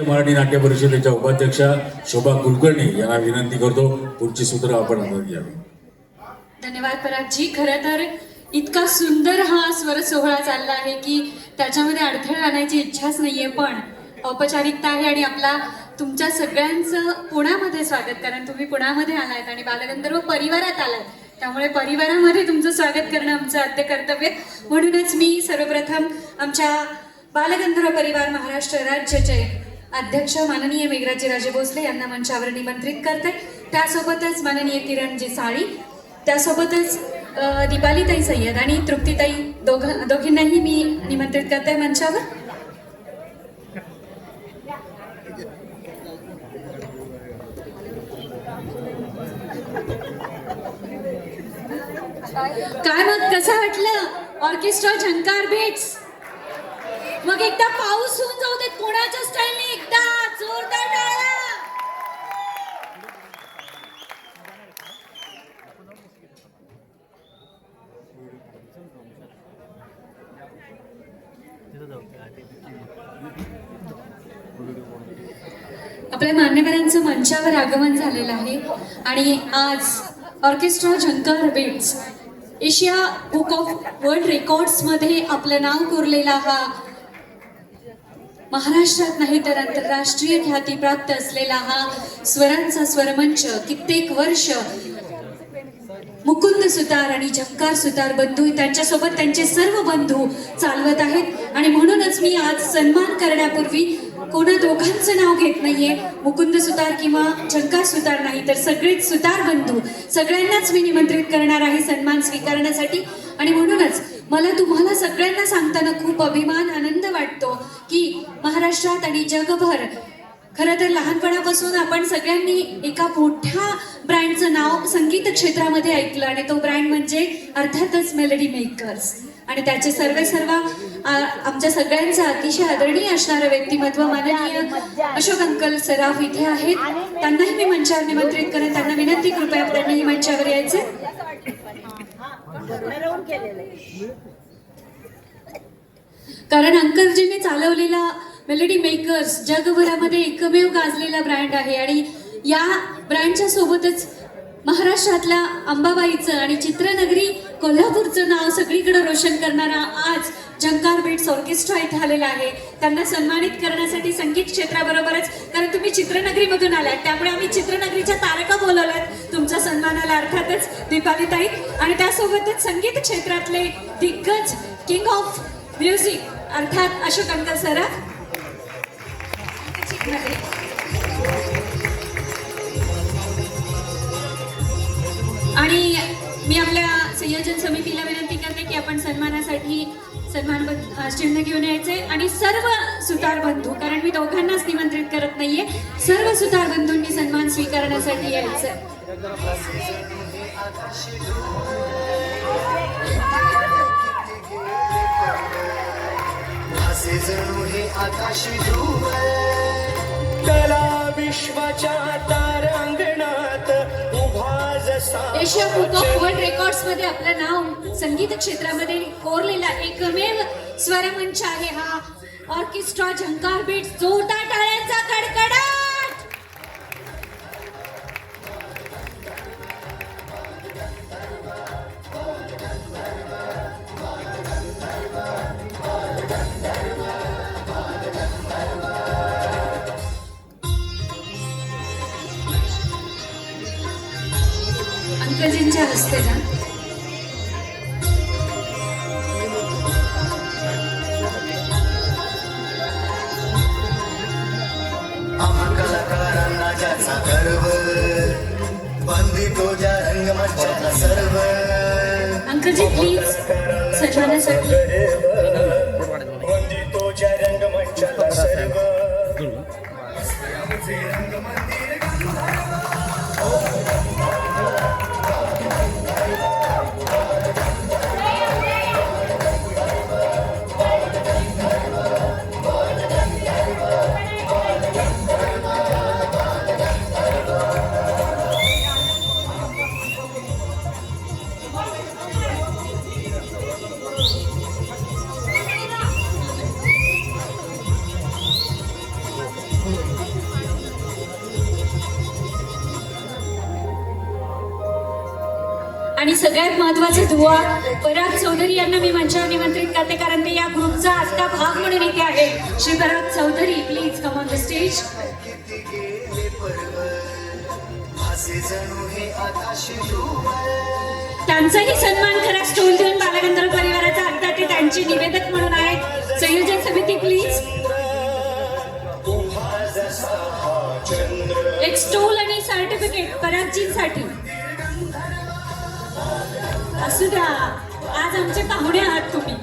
मराठी नाट्य परिषदेच्या उपाध्यक्षा शोभा कुलकर्णी यांना विनंती करतो पुढची सूत्र आपण हातात घ्यावी. धन्यवाद परागजी. खरं तर इतका सुंदर हा स्वर सोहळा चालला आहे की त्याच्यामध्ये अडथळे आणायची इच्छाच नाहीये पण औपचारिकता आहे आणि आपला तुमच्या सगळ्यांचं पुण्यामध्ये स्वागत. कारण तुम्ही पुण्यामध्ये आलायत आणि बालगंधर्व परिवारात आलात. त्यामुळे परिवारामध्ये तुमचं स्वागत करणं आमचं आद्य कर्तव्य. आहे. म्हणूनच मी सर्वप्रथम आमच्या बालगंधर्व परिवार महाराष्ट्र राज्याचे अध्यक्ष माननीय मेघराजी राजे भोसले यांना मंचावर निमंत्रित करते. त्यासोबतच माननीय किरणजी साळी त्यासोबतच दिपालीताई दीपालीताई सय्यद आणि तृप्तीताई दोघ दोघींनाही मी निमंत्रित करते मंचावर. काय मग कसं वाटलं? ऑर्केस्ट्रा झंकार भेट्स. मग एकदा पाऊस होऊन जाऊ देत पुण्याच्या स्टाईलने एकदा जोरदार टाळ्या आपल्या मान्यवरांचं मंचावर आगमन झालेलं आहे आणि आज orchestra Jhankar beats Asia book of world रेकॉर्ड्समध्ये आपलं नाव कोरलेला हा महाराष्ट्रात नाही तर आंतरराष्ट्रीय ख्याती प्राप्त असलेला हा स्वरांचा स्वरमंच कित्येक वर्ष मुकुंद सुतार आणि झंकार सुतार बंधू त्यांच्यासोबत त्यांचे सर्व बंधू चालवत आहेत. आणि म्हणूनच मी आज सन्मान करण्यापूर्वी कोणा दोघांचं नाव घेत नाहीये. मुकुंद सुतार किंवा झंकार सुतार नाही तर सगळेच सुतार बंधू. सगळ्यांनाच मी निमंत्रित करणार आहे सन्मान स्वीकारण्यासाठी. आणि म्हणूनच मला तुम्हाला सगळ्यांना सांगताना खूप अभिमान आनंद वाटतो की महाराष्ट्रात आणि जगभर खरं तर लहानपणापासून आपण सगळ्यांनी एका मोठ्या ब्रँडचं नाव संगीत क्षेत्रामध्ये ऐकलं आणि तो ब्रँड म्हणजे अर्थातच मेलडी मेकर्स आणि त्याचे सर्व सर्व आमच्या सगळ्यांचं अतिशय आदरणीय असणारं व्यक्तिमत्व माननीय अशोक अंकल सराफ इथे आहेत. त्यांनाही मी मंचावर निमंत्रित करेन. त्यांना विनंती कृपया त्यांनीही मंचावर यायचे. कारण अंकलजीने चालवलेला मेलडी मेकर्स जगभरामध्ये एकमेव गाजलेला ब्रँड आहे आणि या ब्रँडच्या सोबतच महाराष्ट्रातल्या अंबाबाईचं आणि चित्रनगरी कोल्हापूरचं नाव सगळीकडे रोशन करणारा आज जंकार बीट्स ऑर्केस्ट्रा इथे आलेला आहे. त्यांना सन्मानित करण्यासाठी संगीत क्षेत्राबरोबरच कारण तुम्ही चित्रनगरीमधून आलात त्यामुळे आम्ही चित्रनगरीच्या तारका बोलवल्यात. तुमच्या सन्मानाला अर्थातच दीपालीताई. आणि त्यासोबतच संगीत क्षेत्रातले दिग्गज किंग ऑफ म्युझिक अर्थात अशोक अंकल सराफ आणि मी आपल्या संयोजन समितीला विनंती करते की आपण सन्मानासाठी सन्मान चिन्ह घेऊन यायचे आणि सर्व सुतार बंधू कारण मी दोघांनाच निमंत्रित करत नाहीये सर्व सुतार बंधूंनी सन्मान स्वीकारण्यासाठी यायचं. आकाशी कला विश्वाच्या एशिया बुक ऑफ वर्ल्ड रेकॉर्ड्समध्ये आपलं नाव संगीत क्षेत्रामध्ये कोरलेला एकमेव स्वरमंच आहे हा. ऑर्केस्ट्रा झंकार बीट जोरदार टाळ्यांचा कडकडा! हस्ते ना? कलाकारांना ज्याचा गर्व ज्या रंगमंचाला सर्व. अंकलजी प्लीज सन्मानासाठी आणि सगळ्यात महत्त्वाचा दुवा पराग चौधरी यांना मी मंचावर निमंत्रित करते कारण ते या ग्रुपचा आत्ता भाग म्हणून इथे आहे Shri Parag Chaudhari please come on the stage त्यांचाही सन्मान करा स्टोल देऊन बालगंधर्व परिवाराचा आता ते त्यांचे निवेदक म्हणून आहेत. संयोजन समिती प्लीज एक स्टोल आणि सर्टिफिकेट परागजींसाठी. असू द्या आज आमचे पाहुणे आहात तुम्ही